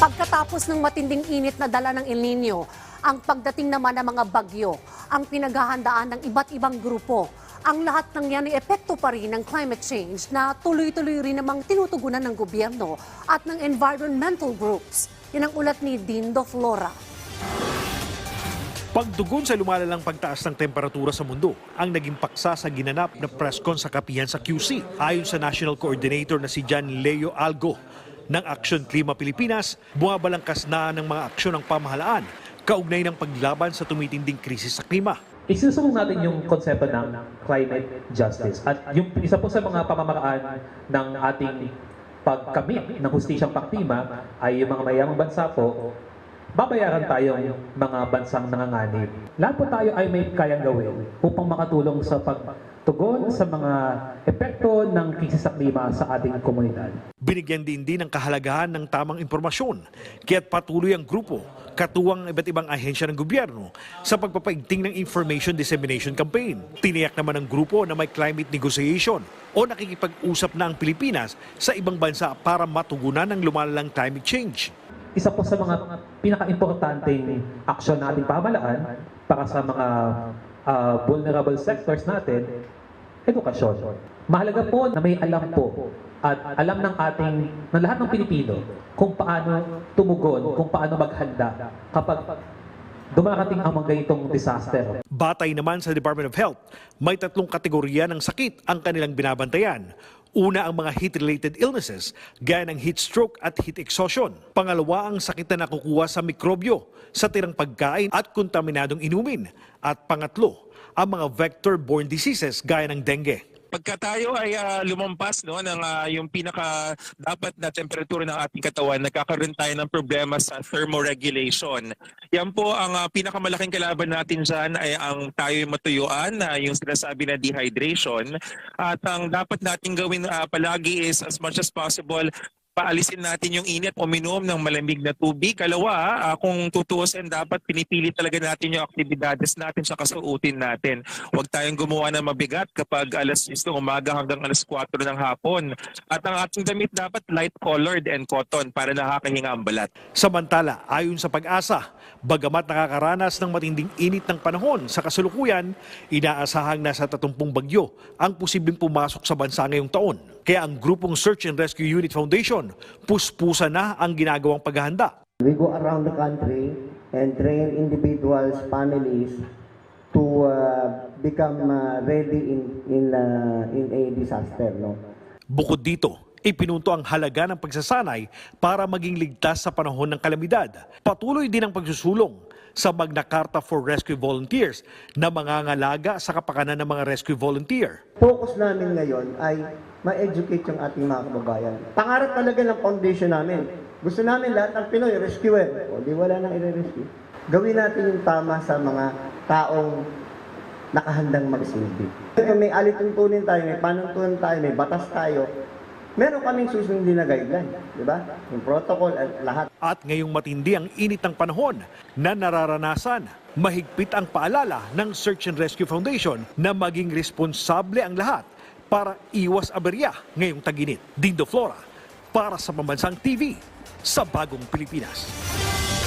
Pagkatapos ng matinding init na dala ng El Nino, ang pagdating naman ng mga bagyo, ang pinaghahandaan ng iba't ibang grupo. Ang lahat ng yan ay epekto pa rin ng climate change na tuloy-tuloy rin namang tinutugunan ng gobyerno at ng environmental groups. Yan ang ulat ni Dindo Flora. Pagdugon sa lumalalang pagtaas ng temperatura sa mundo ang naging paksa sa ginanap na press con sa kapihan sa QC. Ayon sa National Coordinator na si John Leo Algo ng Action Klima Pilipinas, bumabalangkas na ng mga aksyon ng pamahalaan kaugnay ng paglaban sa tumitinding krisis sa klima. Isusubok natin yung konsepto ng climate justice. At yung isa po sa mga pamamaraan ng ating pagkamit ng hustisyang pangklima ay yung mga mayamang bansa po, babayaran tayong mga bansang nanganganib. Lahat po tayo ay may kayang gawin upang makatulong sa pagtugon sa mga epekto ng krisis sa klima sa ating komunidad. Binigyan din din ng kahalagahan ng tamang impormasyon, kaya't patuloy ang grupo, katuwang iba't ibang ahensya ng gobyerno sa pagpapaigting ng Information Dissemination Campaign. Tiniyak naman ng grupo na may climate negotiation o nakikipag-usap na ang Pilipinas sa ibang bansa para matugunan ng lumalalang climate change. Isa po sa mga pinaka-importanting aksyon na ating pamahalaan para sa mga ah, vulnerable sectors natin, edukasyon. Mahalaga po na may alam po at alam ng ating, ng lahat ng Pilipino kung paano tumugon, kung paano maghanda kapag dumarating ang mga ganitong disaster. Batay naman sa Department of Health, may tatlong kategorya ng sakit ang kanilang binabantayan. Una ang mga heat-related illnesses, gaya ng heat stroke at heat exhaustion. Pangalawa ang sakit na nakukuha sa mikrobyo, sa tirang pagkain at kontaminadong inumin. At pangatlo, ang mga vector-borne diseases gaya ng dengue. Pagka tayo ay ah, lumampas no ng ah, yung pinaka dapat na temperatura ng ating katawan nagkakaroon tayo ng problema sa thermoregulation. Yan po ang ah, pinakamalaking kalaban natin diyan ay ang tayo matuyuan na yung sinasabi na dehydration at ang dapat nating gawin ah, palagi is as much as possible paalisin natin yung init o minom ng malamig na tubig. Kalawa, ah, kung tutuusin, dapat pinipili talaga natin yung aktibidades natin sa kasuotin natin. Huwag tayong gumawa ng mabigat kapag alas 6 ng umaga hanggang alas 4 ng hapon. At ang ating damit dapat light-colored and cotton para nakakahinga ang balat. Samantala, ayon sa pag-asa, bagamat nakakaranas ng matinding init ng panahon sa kasulukuyan, inaasahang nasa 30 bagyo ang posibleng pumasok sa bansa ngayong taon. Kaya ang grupong Search and Rescue Unit Foundation, puspusa na ang ginagawang paghahanda. We go around the country and train individuals, families to uh, become uh, ready in in uh, in a disaster. No. Bukod dito, ipinunto ang halaga ng pagsasanay para maging ligtas sa panahon ng kalamidad. Patuloy din ang pagsusulong sa Magna Carta for Rescue Volunteers na mangangalaga sa kapakanan ng mga rescue volunteer. Focus namin ngayon ay ma-educate yung ating mga kababayan. Pangarap talaga ng foundation namin. Gusto namin lahat ng Pinoy rescuer. O di wala nang i-rescue. Gawin natin yung tama sa mga taong nakahandang magsilbi. May alituntunin tayo, may panuntunan tayo, may batas tayo, meron kaming susundin na guideline. Di ba? Yung protocol at lahat. At ngayong matindi ang init ng panahon na nararanasan, mahigpit ang paalala ng Search and Rescue Foundation na maging responsable ang lahat para iwas aberya ngayong taginit. Dindo Flora, para sa Pambansang TV, sa Bagong Pilipinas.